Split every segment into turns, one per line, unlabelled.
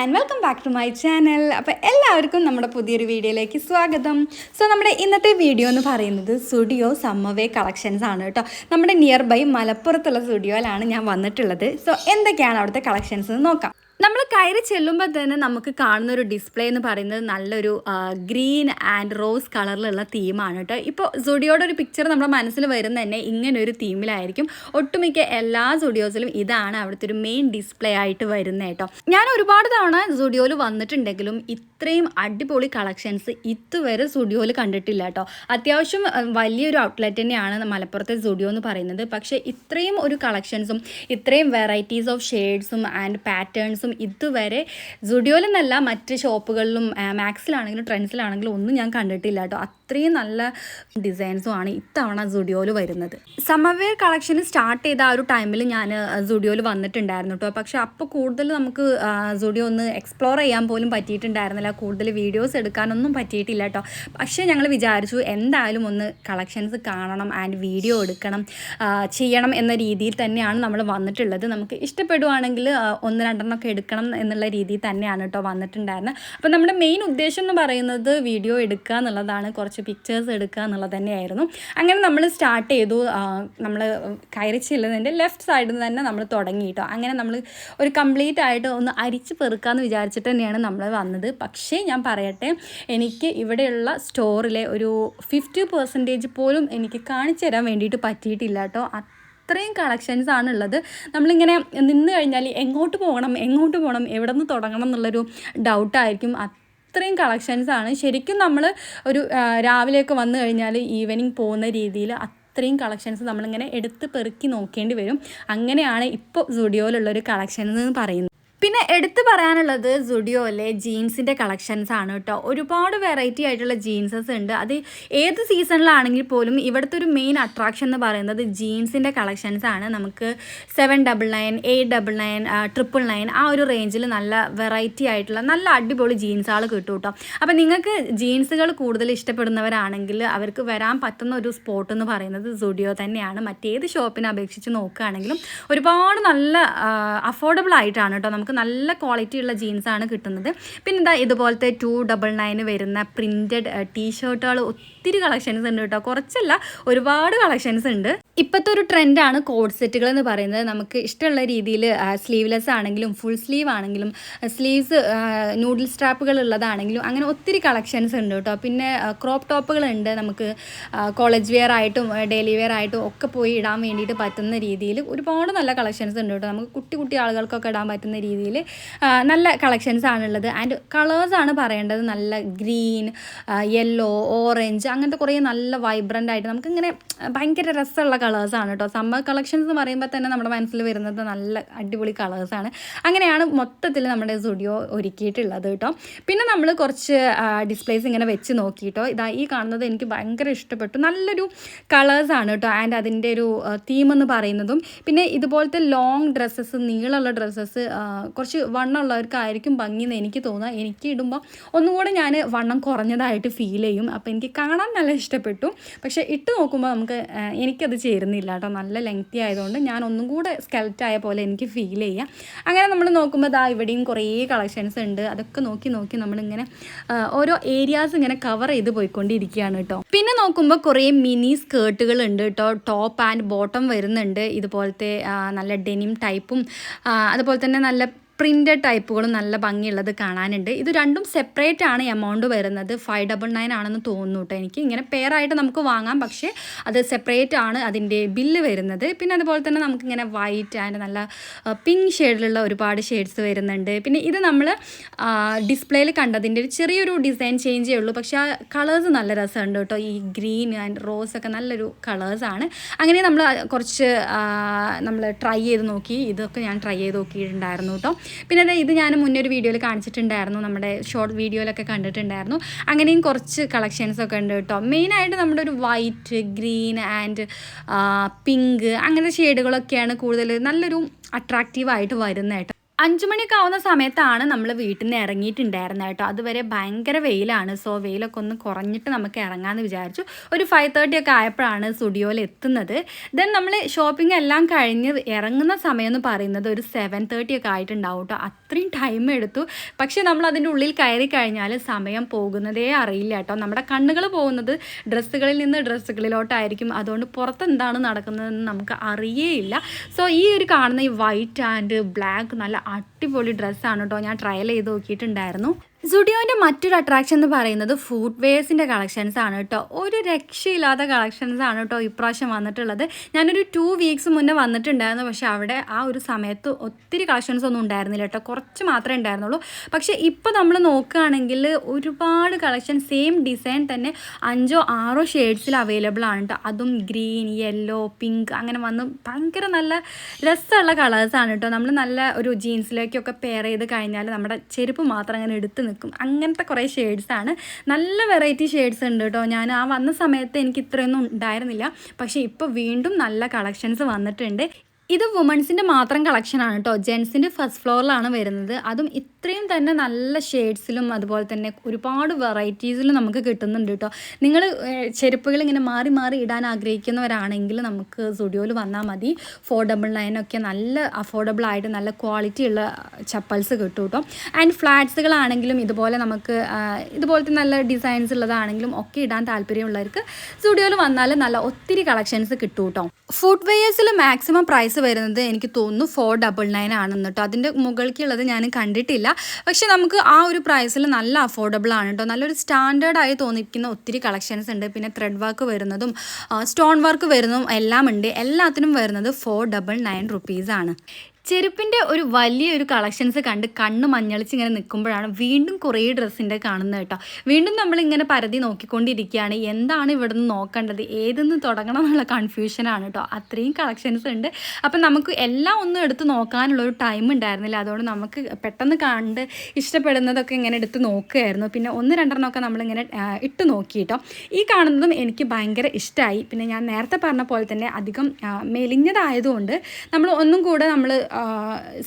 And welcome back to my channel അപ്പോൾ എല്ലാവർക്കും നമ്മുടെ പുതിയൊരു വീഡിയോയിലേക്ക് സ്വാഗതം. സോ നമ്മുടെ ഇന്നത്തെ വീഡിയോ എന്ന് പറയുന്നത് സ്റ്റുഡിയോ സമ്മവേ കളക്ഷൻസ് ആണ് കേട്ടോ. നമ്മുടെ നിയർ ബൈ മലപ്പുറത്തുള്ള സ്റ്റുഡിയോയിലാണ് ഞാൻ വന്നിട്ടുള്ളത്. സോ എന്തൊക്കെയാണ് അവിടുത്തെ കളക്ഷൻസ് എന്ന് നോക്കാം. നമ്മൾ കയറി ചെല്ലുമ്പോൾ തന്നെ നമുക്ക് കാണുന്ന ഒരു ഡിസ്പ്ലേ എന്ന് പറയുന്നത് നല്ലൊരു ഗ്രീൻ ആൻഡ് റോസ് കളറിലുള്ള തീമാണ് കേട്ടോ ഇപ്പോൾ സുഡിയോയുടെ ഒരു പിക്ചർ നമ്മുടെ മനസ്സിൽ വരുന്ന തന്നെ ഇങ്ങനെ ഒരു തീമിലായിരിക്കും ഒട്ടുമിക്ക എല്ലാ സുഡിയോസിലും ഇതാണ് അവിടുത്തെ ഒരു മെയിൻ ഡിസ്പ്ലേ ആയിട്ട് വരുന്നത് കേട്ടോ ഞാൻ ഒരുപാട് തവണ സുഡിയോയിൽ വന്നിട്ടുണ്ടെങ്കിലും ഇത്രയും അടിപൊളി കളക്ഷൻസ് ഇതുവരെ സുഡിയോയിൽ കണ്ടിട്ടില്ല കേട്ടോ അത്യാവശ്യം വലിയൊരു ഔട്ട്ലെറ്റ് തന്നെയാണ് മലപ്പുറത്തെ സുഡിയോ എന്ന് പറയുന്നത്. പക്ഷേ ഇത്രയും ഒരു കളക്ഷൻസും ഇത്രയും വെറൈറ്റീസ് ഓഫ് ഷെയ്ഡ്സും ആൻഡ് പാറ്റേൺസും ഇതുവരെ സുഡിയോയിലെന്നല്ല മറ്റ് ഷോപ്പുകളിലും മാക്സിലാണെങ്കിലും ട്രെൻഡ്സിലാണെങ്കിലും ഒന്നും ഞാൻ കണ്ടിട്ടില്ല കേട്ടോ. അത്രയും നല്ല ഡിസൈൻസും ആണ് ഇത്തവണ സുഡിയോയിൽ വരുന്നത്. സമവെയർ കളക്ഷൻ സ്റ്റാർട്ട് ചെയ്ത ആ ഒരു ടൈമിൽ ഞാൻ സുഡിയോയിൽ വന്നിട്ടുണ്ടായിരുന്നു കേട്ടോ പക്ഷെ അപ്പോൾ കൂടുതൽ നമുക്ക് സുഡിയോ ഒന്ന് എക്സ്പ്ലോർ ചെയ്യാൻ പോലും പറ്റിയിട്ടുണ്ടായിരുന്നില്ല. കൂടുതൽ വീഡിയോസ് എടുക്കാനൊന്നും പറ്റിയിട്ടില്ല കേട്ടോ പക്ഷേ ഞങ്ങൾ വിചാരിച്ചു എന്തായാലും ഒന്ന് കളക്ഷൻസ് കാണണം ആൻഡ് വീഡിയോ എടുക്കണം ചെയ്യണം എന്ന രീതിയിൽ തന്നെയാണ് നമ്മൾ വന്നിട്ടുള്ളത്. നമുക്ക് ഇഷ്ടപ്പെടുവാണെങ്കിൽ ഒന്ന് രണ്ടെണ്ണമൊക്കെ എടുക്കണം എന്നുള്ള രീതിയിൽ തന്നെയാണ് കേട്ടോ വന്നിട്ടുണ്ടായിരുന്നത്. അപ്പോൾ നമ്മുടെ മെയിൻ ഉദ്ദേശം എന്ന് പറയുന്നത് വീഡിയോ എടുക്കുക എന്നുള്ളതാണ്. കുറച്ച് പിക്ചേഴ്സ് എടുക്കുക എന്നുള്ളത് തന്നെയായിരുന്നു. അങ്ങനെ നമ്മൾ സ്റ്റാർട്ട് ചെയ്തു. നമ്മൾ കയറി ചെല്ലുന്നതിന്റെ ലെഫ്റ്റ് സൈഡിൽ നിന്ന് തന്നെ നമ്മൾ തുടങ്ങി കേട്ടോ അങ്ങനെ നമ്മൾ ഒരു കംപ്ലീറ്റ് ആയിട്ട് ഒന്ന് അരിച്ച് പെറുക്കാമെന്ന് വിചാരിച്ചിട്ട് തന്നെയാണ് നമ്മൾ വന്നത്. പക്ഷേ ഞാൻ പറയട്ടെ എനിക്ക് ഇവിടെയുള്ള സ്റ്റോറിലെ ഒരു ഫിഫ്റ്റി പെർസെന്റേജ് പോലും എനിക്ക് കാണിച്ചു തരാൻ വേണ്ടിയിട്ട് പറ്റിയിട്ടില്ല കേട്ടോ അത്രയും കളക്ഷൻസ് ആണുള്ളത്. നമ്മളിങ്ങനെ നിന്ന് കഴിഞ്ഞാൽ എങ്ങോട്ട് പോകണം എങ്ങോട്ട് പോകണം എവിടെ നിന്ന് തുടങ്ങണം എന്നുള്ളൊരു ഡൗട്ടായിരിക്കും അത്രയും ആണ്. ശരിക്കും നമ്മൾ ഒരു രാവിലെയൊക്കെ വന്നു കഴിഞ്ഞാൽ ഈവനിങ് പോകുന്ന രീതിയിൽ അത്രയും കളക്ഷൻസ് നമ്മളിങ്ങനെ എടുത്ത് പെറുക്കി നോക്കേണ്ടി വരും. അങ്ങനെയാണ് ഇപ്പോൾ സ്റ്റുഡിയോയിലുള്ളൊരു കളക്ഷൻസ് എന്ന് പറയുന്നത്. പിന്നെ എടുത്തു പറയാനുള്ളത് സുഡിയോയിലെ ജീൻസിന്റെ കളക്ഷൻസ് ആണ് കേട്ടോ. ഒരുപാട് വെറൈറ്റി ആയിട്ടുള്ള ജീൻസസ് ഉണ്ട്. അത് ഏത് സീസണിലാണെങ്കിൽ പോലും ഇവിടുത്തെ ഒരു മെയിൻ അട്രാക്ഷൻ എന്ന് പറയുന്നത് ജീൻസിന്റെ കളക്ഷൻസ് ആണ് നമുക്ക് seven double nine eight double nine triple nine ആ ഒരു റേഞ്ചിൽ നല്ല വെറൈറ്റി ആയിട്ടുള്ള നല്ല അടിപൊളി ജീൻസുകൾ കിട്ടും കേട്ടോ. അപ്പോൾ നിങ്ങൾക്ക് ജീൻസുകൾ കൂടുതൽ ഇഷ്ടപ്പെടുന്നവരാണെങ്കിൽ അവർക്ക് വരാൻ പറ്റുന്ന ഒരു സ്പോട്ട് എന്ന് പറയുന്നത് സുഡിയോ തന്നെയാണ്. മറ്റേത് ഷോപ്പിനെ അപേക്ഷിച്ച് നോക്കുകയാണെങ്കിലും ഒരുപാട് നല്ല അഫോർഡബിൾ ആയിട്ടാണ് കേട്ടോ നമുക്ക് നല്ല ക്വാളിറ്റി ഉള്ള ജീൻസാണ് കിട്ടുന്നത്. പിന്നെ എന്താ ഇതുപോലത്തെ ടു ഡബിൾ നയന് വരുന്ന പ്രിന്റഡ് ടീഷർട്ടുകൾ ഒത്തിരി കളക്ഷൻസ് ഉണ്ട് കേട്ടോ. കുറച്ചല്ല ഒരുപാട് കളക്ഷൻസ് ഉണ്ട്. ഇപ്പോഴത്തെ ഒരു ട്രെൻഡാണ് കോഡ് സെറ്റുകൾ എന്ന് പറയുന്നത്. നമുക്ക് ഇഷ്ടമുള്ള രീതിയിൽ സ്ലീവ്ലെസ് ആണെങ്കിലും ഫുൾ സ്ലീവ് ആണെങ്കിലും സ്ലീവ്സ് നൂഡിൽ സ്ട്രാപ്പുകൾ ഉള്ളതാണെങ്കിലും അങ്ങനെ ഒത്തിരി കളക്ഷൻസ് ഉണ്ട് കേട്ടോ. പിന്നെ ക്രോപ്പ് ടോപ്പുകൾ ഉണ്ട്. നമുക്ക് കോളേജ് വെയർ ആയിട്ടും ഡെയിലി വെയർ ആയിട്ടും ഒക്കെ പോയി ഇടാൻ വേണ്ടിയിട്ട് പറ്റുന്ന രീതിയിൽ ഒരുപാട് നല്ല കളക്ഷൻസ് ഉണ്ട് കേട്ടോ. നമുക്ക് കുട്ടി കുട്ടി ആളുകൾക്കൊക്കെ ഇടാൻ പറ്റുന്ന രീതിയിൽ നല്ല കളക്ഷൻസ് ആണുള്ളത്. ആൻഡ് കളേഴ്സ് ആണ് പറയേണ്ടത്. നല്ല ഗ്രീൻ യെല്ലോ ഓറഞ്ച് അങ്ങനത്തെ കുറേ നല്ല വൈബ്രന്റ് ആയിട്ട് നമുക്കിങ്ങനെ ഭയങ്കര രസമുള്ള കളേഴ്സാണ് കേട്ടോ സമ്മർ കളക്ഷൻസ് എന്ന് പറയുമ്പോൾ തന്നെ നമ്മുടെ മനസ്സിൽ വരുന്നത് നല്ല അടിപൊളി കളേഴ്സാണ് അങ്ങനെയാണ് മൊത്തത്തിൽ നമ്മുടെ സ്റ്റുഡിയോ ഒരുക്കിയിട്ടുള്ളത് കേട്ടോ പിന്നെ നമ്മൾ കുറച്ച് ഡിസ്പ്ലേസ് ഇങ്ങനെ വെച്ച് നോക്കിയിട്ടോ ഇതാ ഈ കാണുന്നത് എനിക്ക് ഭയങ്കര ഇഷ്ടപ്പെട്ടു. നല്ലൊരു കളേഴ്സാണ് കേട്ടോ ആൻഡ് അതിന്റെ ഒരു തീം എന്ന് പറയുന്നതും. പിന്നെ ഇതുപോലത്തെ ലോങ് ഡ്രസ്സസ് നീളമുള്ള ഡ്രസ്സസ് കുറച്ച് വണ്ണമുള്ളവർക്കായിരിക്കും ഭംഗി എന്ന് എനിക്ക് തോന്നുക. എനിക്ക് ഇടുമ്പോൾ ഒന്നും കൂടെ ഞാൻ വണ്ണം കുറഞ്ഞതായിട്ട് ഫീൽ ചെയ്യും. അപ്പോൾ എനിക്ക് കാണാൻ നല്ല ഇഷ്ടപ്പെട്ടു. പക്ഷേ ഇട്ട് നോക്കുമ്പോൾ നമുക്ക് എനിക്കത് ചേരുന്നില്ല കേട്ടോ. നല്ല ലെങ്തി ആയതുകൊണ്ട് ഞാൻ ഒന്നും കൂടെ സ്കെൽറ്റായ പോലെ എനിക്ക് ഫീൽ ചെയ്യുക അങ്ങനെ നമ്മൾ നോക്കുമ്പോൾ ദാ ഇവിടെയും കുറേ കളക്ഷൻസ് ഉണ്ട്. അതൊക്കെ നോക്കി നോക്കി നമ്മളിങ്ങനെ ഓരോ ഏരിയാസ് ഇങ്ങനെ കവർ ചെയ്ത് പോയിക്കൊണ്ടിരിക്കുകയാണ് കേട്ടോ. പിന്നെ നോക്കുമ്പോൾ കുറേ മിനി സ്കേർട്ടുകൾ ഉണ്ട് കേട്ടോ. ടോപ്പ് ആൻഡ് ബോട്ടം വരുന്നുണ്ട്. ഇതുപോലത്തെ നല്ല ഡെനിം ടൈപ്പും അതുപോലെ തന്നെ നല്ല പ്രിന്റഡ് ടൈപ്പുകളും നല്ല ഭംഗിയുള്ളത് കാണാനുണ്ട്. ഇത് രണ്ടും സെപ്പറേറ്റ് ആണ് എമൗണ്ട് വരുന്നത്. ഫൈവ് ഡബിൾ നയൻ ആണെന്ന് തോന്നുന്നു കേട്ടോ എനിക്ക്. ഇങ്ങനെ പെയറായിട്ട് നമുക്ക് വാങ്ങാം. പക്ഷേ അത് സെപ്പറേറ്റ് ആണ് അതിന്റെ ബില്ല് വരുന്നത്. പിന്നെ അതുപോലെ തന്നെ നമുക്കിങ്ങനെ വൈറ്റ് ആൻഡ് നല്ല പിങ്ക് ഷെയ്ഡിലുള്ള ഒരുപാട് ഷെയ്ഡ്സ് വരുന്നുണ്ട്. പിന്നെ ഇത് നമ്മൾ ഡിസ്പ്ലേയിൽ കണ്ടതിന്റെ ഒരു ചെറിയൊരു ഡിസൈൻ ചേഞ്ചേ ഉള്ളൂ. പക്ഷേ ആ കളേഴ്സ് നല്ല രസമുണ്ട് കേട്ടോ. ഈ ഗ്രീൻ ആൻഡ് റോസ് ഒക്കെ നല്ലൊരു കളേഴ്സാണ് അങ്ങനെ നമ്മൾ കുറച്ച് നമ്മൾ ട്രൈ ചെയ്ത് നോക്കി. ഇതൊക്കെ ഞാൻ ട്രൈ ചെയ്ത് നോക്കിയിട്ടുണ്ടായിരുന്നു കേട്ടോ. പിന്നെ ഇത് ഞാൻ മുന്നേ ഒരു വീഡിയോയിൽ കാണിച്ചിട്ടുണ്ടായിരുന്നു നമ്മുടെ ഷോർട്ട് വീഡിയോയിലൊക്കെ കണ്ടിട്ടുണ്ടായിരുന്നു. അങ്ങനെയും കുറച്ച് കളക്ഷൻസ് ഒക്കെ ഉണ്ട് കേട്ടോ. മെയിനായിട്ട് നമ്മുടെ ഒരു വൈറ്റ് ഗ്രീൻ ആൻഡ് പിങ്ക് അങ്ങനത്തെ ഷെയ്ഡുകളൊക്കെയാണ് കൂടുതൽ നല്ലൊരു അട്രാക്റ്റീവായിട്ട് വരുന്നത് കേട്ടോ. അഞ്ചു ആവുന്ന സമയത്താണ് നമ്മൾ വീട്ടിൽ നിന്ന് ഇറങ്ങിയിട്ടുണ്ടായിരുന്നത് കേട്ടോ. അതുവരെ ഭയങ്കര വെയിലാണ്. സോ വെയിലൊക്കെ ഒന്ന് കുറഞ്ഞിട്ട് നമുക്ക് ഇറങ്ങാമെന്ന് വിചാരിച്ചു. ഒരു ഫൈവ് തേർട്ടി ഒക്കെ ആയപ്പോഴാണ് സ്റ്റുഡിയോയിൽ എത്തുന്നത്. ദെൻ നമ്മൾ ഷോപ്പിംഗ് എല്ലാം കഴിഞ്ഞ് ഇറങ്ങുന്ന സമയം എന്ന് പറയുന്നത് ഒരു സെവൻ തേർട്ടി ഒക്കെ ആയിട്ടുണ്ടാവും കേട്ടോ. അത്രയും ടൈം എടുത്തു. പക്ഷേ നമ്മൾ അതിന്റെ ഉള്ളിൽ കയറി കഴിഞ്ഞാൽ സമയം പോകുന്നതേ അറിയില്ല കേട്ടോ. നമ്മുടെ കണ്ണുകൾ പോകുന്നത് ഡ്രസ്സുകളിൽ നിന്ന് ഡ്രസ്സുകളിലോട്ടായിരിക്കും. അതുകൊണ്ട് പുറത്ത് എന്താണ് നടക്കുന്നതെന്ന് നമുക്ക് അറിയേയില്ല. സോ ഈ ഒരു കാണുന്ന ഈ വൈറ്റ് ആൻഡ് ബ്ലാക്ക് നല്ല അടിപൊളി ഡ്രസ്സാണ് കേട്ടോ ഞാൻ ട്രയൽ ചെയ്ത് നോക്കിയിട്ടുണ്ടായിരുന്നു. സുഡിയോന്റെ മറ്റൊരു അട്രാക്ഷൻ എന്ന് പറയുന്നത് ഫുഡ് വെയർസിന്റെ കളക്ഷൻസ് ആണ് കേട്ടോ ഒരു രക്ഷയില്ലാത്ത കളക്ഷൻസ് ആണ് കേട്ടോ ഇപ്രാവശ്യം വന്നിട്ടുള്ളത്. ഞാനൊരു ടു വീക്സ് മുന്നേ വന്നിട്ടുണ്ടായിരുന്നു. പക്ഷേ അവിടെ ആ ഒരു സമയത്ത് ഒത്തിരി കളക്ഷൻസ് ഒന്നും ഉണ്ടായിരുന്നില്ല കേട്ടോ കുറച്ച് മാത്രമേ ഉണ്ടായിരുന്നുള്ളൂ. പക്ഷേ ഇപ്പോൾ നമ്മൾ നോക്കുകയാണെങ്കിൽ ഒരുപാട് കളക്ഷൻ സെയിം ഡിസൈൻ തന്നെ അഞ്ചോ ആറോ ഷെയ്ഡ്സിൽ അവൈലബിൾ ആണ് കേട്ടോ അതും ഗ്രീൻ യെല്ലോ പിങ്ക് അങ്ങനെ വന്ന് ഭയങ്കര നല്ല രസമുള്ള കളേഴ്സാണ് കേട്ടോ നമ്മൾ നല്ല ഒരു ജീൻസിലേക്കൊക്കെ പെയർ ചെയ്ത് കഴിഞ്ഞാൽ നമ്മുടെ ചെരുപ്പ് മാത്രം അങ്ങനെ എടുത്ത് നിൽക്കും. അങ്ങനത്തെ കുറേ ഷെയ്ഡ്സാണ് നല്ല വെറൈറ്റി ഷെയ്ഡ്സ് ഉണ്ട് കേട്ടോ. ഞാൻ ആ വന്ന സമയത്ത് എനിക്ക് ഇത്രയൊന്നും ഉണ്ടായിരുന്നില്ല. പക്ഷേ ഇപ്പോൾ വീണ്ടും നല്ല കളക്ഷൻസ് വന്നിട്ടുണ്ട്. ഇത് വുമൺസിന്റെ മാത്രം കളക്ഷനാണ് കേട്ടോ. ജെൻസിന്റെ ഫസ്റ്റ് ഫ്ലോറിലാണ് വരുന്നത്. അതും ഇത്രയും തന്നെ നല്ല ഷെയ്ഡ്സിലും അതുപോലെ തന്നെ ഒരുപാട് വെറൈറ്റീസിലും നമുക്ക് കിട്ടുന്നുണ്ട് കേട്ടോ നിങ്ങൾ ചെരുപ്പുകൾ ഇങ്ങനെ മാറി മാറി ഇടാൻ ആഗ്രഹിക്കുന്നവരാണെങ്കിൽ നമുക്ക് സ്റ്റുഡിയോയിൽ വന്നാൽ മതി. ഫോർ ഡബിൾ നയനൊക്കെ നല്ല അഫോർഡബിൾ ആയിട്ട് നല്ല ക്വാളിറ്റി ഉള്ള ചപ്പൽസ് കിട്ടും കേട്ടോ ആൻഡ് ഫ്ലാറ്റ്സുകളാണെങ്കിലും ഇതുപോലെ നമുക്ക് ഇതുപോലത്തെ നല്ല ഡിസൈൻസ് ഉള്ളതാണെങ്കിലും ഒക്കെ ഇടാൻ താല്പര്യമുള്ളവർക്ക് സ്റ്റുഡിയോയിൽ വന്നാൽ നല്ല ഒത്തിരി കളക്ഷൻസ് കിട്ടും കേട്ടോ ഫുഡ് വെയേഴ്സിൽ മാക്സിമം പ്രൈസ് വരുന്നത് എനിക്ക് തോന്നുന്നു ഫോർ ഡബിൾ നയൻ ആണെന്ന് കേട്ടോ അതിന്റെ മുകളിലേക്കുള്ളത് ഞാൻ കണ്ടിട്ടില്ല. പക്ഷെ നമുക്ക് ആ ഒരു പ്രൈസിൽ നല്ല അഫോർഡബിൾ ആണ് കേട്ടോ നല്ലൊരു സ്റ്റാൻഡേർഡായി തോന്നിക്കുന്ന ഒത്തിരി കളക്ഷൻസ് ഉണ്ട്. പിന്നെ ത്രെഡ് വർക്ക് വരുന്നതും സ്റ്റോൺ വർക്ക് വരുന്നതും എല്ലാം ഉണ്ട് എല്ലാത്തിനും വരുന്നത് ഫോർ ഡബിൾ നയൻ റുപ്പീസാണ് ചെരുപ്പിന്റെ ഒരു വലിയൊരു കളക്ഷൻസ് കണ്ട് കണ്ണ് മഞ്ഞളിച്ച് ഇങ്ങനെ നിൽക്കുമ്പോഴാണ് വീണ്ടും കുറേ ഡ്രസ്സിന്റെ കാണുന്നത് കേട്ടോ. വീണ്ടും നമ്മളിങ്ങനെ പരതി നോക്കിക്കൊണ്ടിരിക്കുകയാണ്. എന്താണ് ഇവിടെ നിന്ന് നോക്കേണ്ടത്? ഏതെന്ന് തുടങ്ങണം എന്നുള്ള കൺഫ്യൂഷനാണ് കേട്ടോ. അത്രയും കളക്ഷൻസ് ഉണ്ട്. അപ്പം നമുക്ക് എല്ലാം ഒന്നും എടുത്ത് നോക്കാനുള്ള ഒരു ടൈം ഉണ്ടായിരുന്നില്ല. അതുകൊണ്ട് നമുക്ക് പെട്ടെന്ന് കണ്ട് ഇഷ്ടപ്പെടുന്നതൊക്കെ ഇങ്ങനെ എടുത്ത് നോക്കുമായിരുന്നു പിന്നെ ഒന്ന് രണ്ടെണ്ണമൊക്കെ നമ്മളിങ്ങനെ ഇട്ട് നോക്കി കേട്ടോ. ഈ കാണുന്നതും എനിക്ക് ഭയങ്കര ഇഷ്ടമായി. പിന്നെ ഞാൻ നേരത്തെ പറഞ്ഞ പോലെ തന്നെ അധികം മെലിഞ്ഞതായതുകൊണ്ട് നമ്മൾ ഒന്നും കൂടെ നമ്മൾ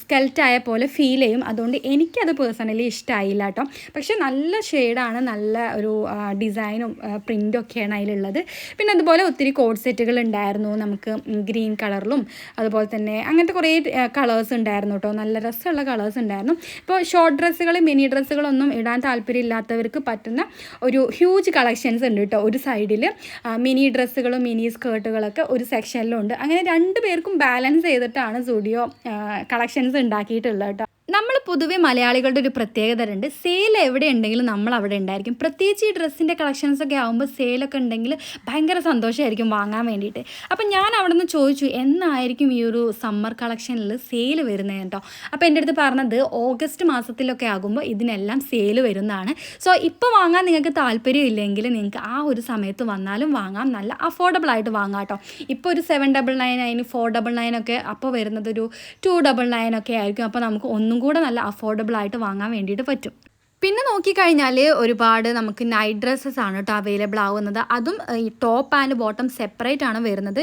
സ്കെൽറ്റായ പോലെ ഫീൽ ചെയ്യും. അതുകൊണ്ട് എനിക്കത് പേഴ്സണലി ഇഷ്ടമായില്ല കേട്ടോ. പക്ഷേ നല്ല ഷെയ്ഡാണ് നല്ല ഒരു ഡിസൈനും പ്രിന്റും ഒക്കെയാണ് അതിലുള്ളത്. പിന്നെ അതുപോലെ ഒത്തിരി കോഡ് സെറ്റുകൾ ഉണ്ടായിരുന്നു. നമുക്ക് ഗ്രീൻ കളറിലും അതുപോലെ തന്നെ അങ്ങനത്തെ കുറേ കളേഴ്സ് ഉണ്ടായിരുന്നു കേട്ടോ. നല്ല രസമുള്ള കളേഴ്സ് ഉണ്ടായിരുന്നു. ഇപ്പോൾ ഷോർട്ട് ഡ്രസ്സുകൾ മിനി ഡ്രസ്സുകളൊന്നും ഇടാൻ താല്പര്യമില്ലാത്തവർക്ക് പറ്റുന്ന ഒരു ഹ്യൂജ് കളക്ഷൻസ് ഉണ്ട് കേട്ടോ. ഒരു സൈഡിൽ മിനി ഡ്രസ്സുകളും മിനി സ്കേർട്ടുകളൊക്കെ ഒരു സെക്ഷനിലും ഉണ്ട് അങ്ങനെ രണ്ട് പേർക്കും ബാലൻസ് ചെയ്തിട്ടാണ് സ്റ്റുഡിയോ കളക്ഷൻസ് ഉണ്ടാക്കിയിട്ടുള്ളത് കേട്ടോ. നമ്മൾ പൊതുവേ മലയാളികളുടെ ഒരു പ്രത്യേകത ഉണ്ട് സെയിൽ എവിടെ ഉണ്ടെങ്കിലും നമ്മൾ അവിടെ ഉണ്ടായിരിക്കും. പ്രത്യേകിച്ച് ഈ ഡ്രസ്സിന്റെ കളക്ഷൻസൊക്കെ ആകുമ്പോൾ സെയിലൊക്കെ ഉണ്ടെങ്കിൽ ഭയങ്കര സന്തോഷമായിരിക്കും വാങ്ങാൻ വേണ്ടിയിട്ട്. അപ്പം ഞാൻ അവിടെ നിന്ന് ചോദിച്ചു എന്നായിരിക്കും ഈ ഒരു സമ്മർ കളക്ഷനിൽ സെയിൽ വരുന്നത് കേട്ടോ അപ്പോൾ എന്റെ അടുത്ത് പറഞ്ഞത് ഓഗസ്റ്റ് മാസത്തിലൊക്കെ ആകുമ്പോൾ ഇതിനെല്ലാം സെയിൽ വരുന്നതാണ്. സോ ഇപ്പോൾ വാങ്ങാൻ നിങ്ങൾക്ക് താല്പര്യം ഇല്ലെങ്കിൽ നിങ്ങൾക്ക് ആ ഒരു സമയത്ത് വന്നാലും വാങ്ങാം. നല്ല അഫോർഡബിൾ ആയിട്ട് വാങ്ങാം കേട്ടോ ഇപ്പോൾ ഒരു സെവൻ ഡബിൾ നയൻ അതിന് ഫോർ ഡബിൾ നയൻ ഒക്കെ അപ്പോൾ വരുന്നത് ഒരു ടു ഡബിൾ നയൻ ഒക്കെ ആയിരിക്കും. അപ്പോൾ നമുക്ക് ഒന്നും കൂടെ അഫോർഡബിൾ ആയിട്ട് വാങ്ങാൻ വേണ്ടിയിട്ട് പറ്റും. പിന്നെ നോക്കിക്കഴിഞ്ഞാൽ ഒരുപാട് നമുക്ക് നൈറ്റ് ഡ്രസ്സസ് ആണ് കേട്ടോ അവൈലബിൾ ആവുന്നത്. അതും ഈ ടോപ്പ് ആൻഡ് ബോട്ടം സെപ്പറേറ്റ് ആണ് വരുന്നത്.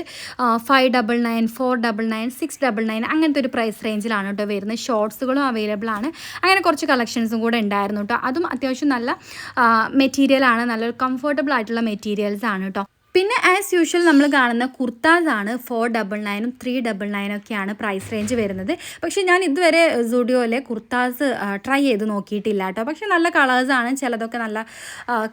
Five double nine four double nine six double nine അങ്ങനത്തെ ഒരു പ്രൈസ് റേഞ്ചിലാണ് കേട്ടോ വരുന്നത്. ഷോർട്സുകളും അവൈലബിൾ ആണ്. അങ്ങനെ കുറച്ച് കളക്ഷൻസും കൂടെ ഉണ്ടായിരുന്നു കേട്ടോ അതും അത്യാവശ്യം നല്ല മെറ്റീരിയലാണ് നല്ലൊരു കംഫർട്ടബിൾ ആയിട്ടുള്ള മെറ്റീരിയൽസ് ആണ് കേട്ടോ പിന്നെ ആസ് യൂഷ്വൽ നമ്മൾ കാണുന്ന കുർത്താസ് ആണ് ഫോർ ഡബിൾ നയനും ത്രീ ഡബിൾ നയനും ഒക്കെയാണ് പ്രൈസ് റേഞ്ച് വരുന്നത്. പക്ഷേ ഞാൻ ഇതുവരെ സുഡിയോയിലെ കുർത്താസ് ട്രൈ ചെയ്ത് നോക്കിയിട്ടില്ല കേട്ടോ. പക്ഷേ നല്ല കളേഴ്സാണ് ചിലതൊക്കെ നല്ല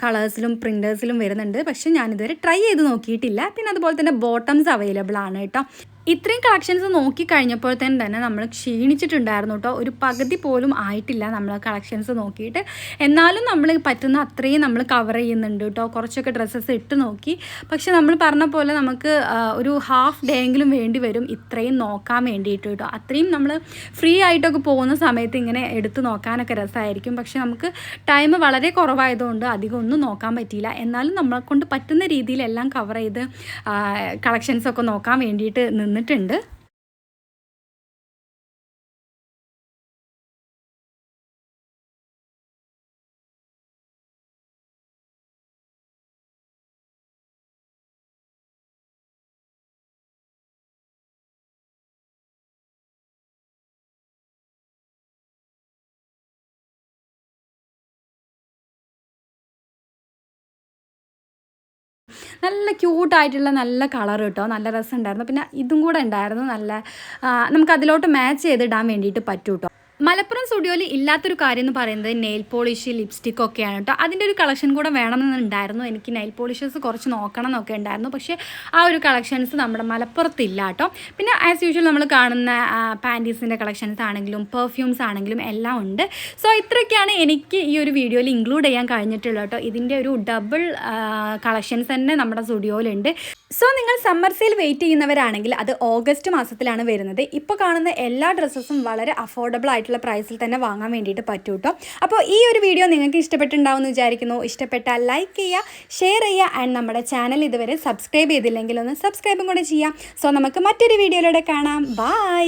കളേഴ്സിലും പ്രിന്റേഴ്സിലും വരുന്നുണ്ട്. പക്ഷേ ഞാനിതുവരെ ട്രൈ ചെയ്ത് നോക്കിയിട്ടില്ല. പിന്നെ അതുപോലെ തന്നെ ബോട്ടംസ് അവൈലബിൾ ആണ് കേട്ടോ. ഇത്രയും കളക്ഷൻസ് നോക്കി നോക്കിക്കഴിഞ്ഞപ്പോഴത്തേനും തന്നെ നമ്മൾ ക്ഷീണിച്ചിട്ടുണ്ടായിരുന്നു കേട്ടോ. ഒരു പകുതി പോലും ആയിട്ടില്ല നമ്മൾ കളക്ഷൻസ് നോക്കിയിട്ട്. എന്നാലും നമ്മൾ പറ്റുന്ന അത്രയും നമ്മൾ കവർ ചെയ്യുന്നുണ്ട് കേട്ടോ. കുറച്ചൊക്കെ ഡ്രസ്സസ് ഇട്ട് നോക്കി. പക്ഷെ നമ്മൾ പറഞ്ഞ പോലെ നമുക്ക് ഒരു ഹാഫ് ഡേ എങ്കിലും വേണ്ടി വരും ഇത്രയും നോക്കാൻ വേണ്ടിയിട്ട് കേട്ടോ. അത്രയും നമ്മൾ ഫ്രീ ആയിട്ടൊക്കെ പോകുന്ന സമയത്ത് ഇങ്ങനെ എടുത്ത് നോക്കാനൊക്കെ രസമായിരിക്കും. പക്ഷെ നമുക്ക് ടൈം വളരെ കുറവായതുകൊണ്ട് അധികം ഒന്നും നോക്കാൻ പറ്റിയില്ല. എന്നാലും നമ്മളെ കൊണ്ട് പറ്റുന്ന രീതിയിലെല്ലാം കവർ ചെയ്ത് കളക്ഷൻസൊക്കെ നോക്കാൻ വേണ്ടിയിട്ട് നിന്ന് വന്നിട്ടുണ്ട്. നല്ല ക്യൂട്ടായിട്ടുള്ള നല്ല കളർ കേട്ടോ. നല്ല രസമുണ്ടായിരുന്നു. പിന്നെ ഇതും കൂടെ ഉണ്ടായിരുന്നു. നല്ല നമുക്ക് അതിലോട്ട് മാച്ച് ചെയ്തിടാൻ വേണ്ടിയിട്ട് പറ്റൂ കേട്ടോ മലപ്പുറം സ്റ്റുഡിയോയിൽ ഇല്ലാത്തൊരു കാര്യം എന്ന് പറയുന്നത് നെയിൽ പോളിഷ് ലിപ്സ്റ്റിക് ഒക്കെയാണ് കേട്ടോ. അതിന്റെ ഒരു കളക്ഷൻ കൂടെ വേണമെന്നുണ്ടായിരുന്നു. എനിക്ക് നെയിൽ പോളിഷസ് കുറച്ച് നോക്കണം എന്നൊക്കെ ഉണ്ടായിരുന്നു. പക്ഷേ ആ ഒരു കളക്ഷൻസ് നമ്മുടെ മലപ്പുറത്ത് ഇല്ല കേട്ടോ. പിന്നെ ആസ് യൂഷ്വൽ നമ്മൾ കാണുന്ന പാന്റീസിന്റെ കളക്ഷൻസ് ആണെങ്കിലും പെർഫ്യൂംസ് ആണെങ്കിലും എല്ലാം ഉണ്ട്. സോ ഇത്രയൊക്കെയാണ് എനിക്ക് ഈ ഒരു വീഡിയോയിൽ ഇൻക്ലൂഡ് ചെയ്യാൻ കഴിഞ്ഞിട്ടുള്ളത് കേട്ടോ. ഇതിന്റെ ഒരു ഡബിൾ കളക്ഷൻസ് തന്നെ നമ്മുടെ സ്റ്റുഡിയോയിലുണ്ട്. സോ നിങ്ങൾ സമ്മർ സെയിൽ വെയിറ്റ് ചെയ്യുന്നവരാണെങ്കിൽ അത് ഓഗസ്റ്റ് മാസത്തിലാണ് വരുന്നത്. ഇപ്പോൾ കാണുന്ന എല്ലാ ഡ്രസ്സസും വളരെ അഫോർഡബിൾ ആയിട്ടുള്ള പ്രൈസിൽ തന്നെ വാങ്ങാൻ വേണ്ടിയിട്ട് പറ്റും കേട്ടോ അപ്പോൾ ഈ ഒരു വീഡിയോ നിങ്ങൾക്ക് ഇഷ്ടപ്പെട്ടുണ്ടാവുമെന്ന് വിചാരിക്കുന്നു. ഇഷ്ടപ്പെട്ടാൽ ലൈക്ക് ചെയ്യുക ഷെയർ ചെയ്യുക ആൻഡ് നമ്മുടെ ചാനൽ ഇതുവരെ സബ്സ്ക്രൈബ് ചെയ്തില്ലെങ്കിൽ ഒന്ന് സബ്സ്ക്രൈബും കൂടെ ചെയ്യാം സോ നമുക്ക് മറ്റൊരു വീഡിയോയിലൂടെ കാണാം. ബൈ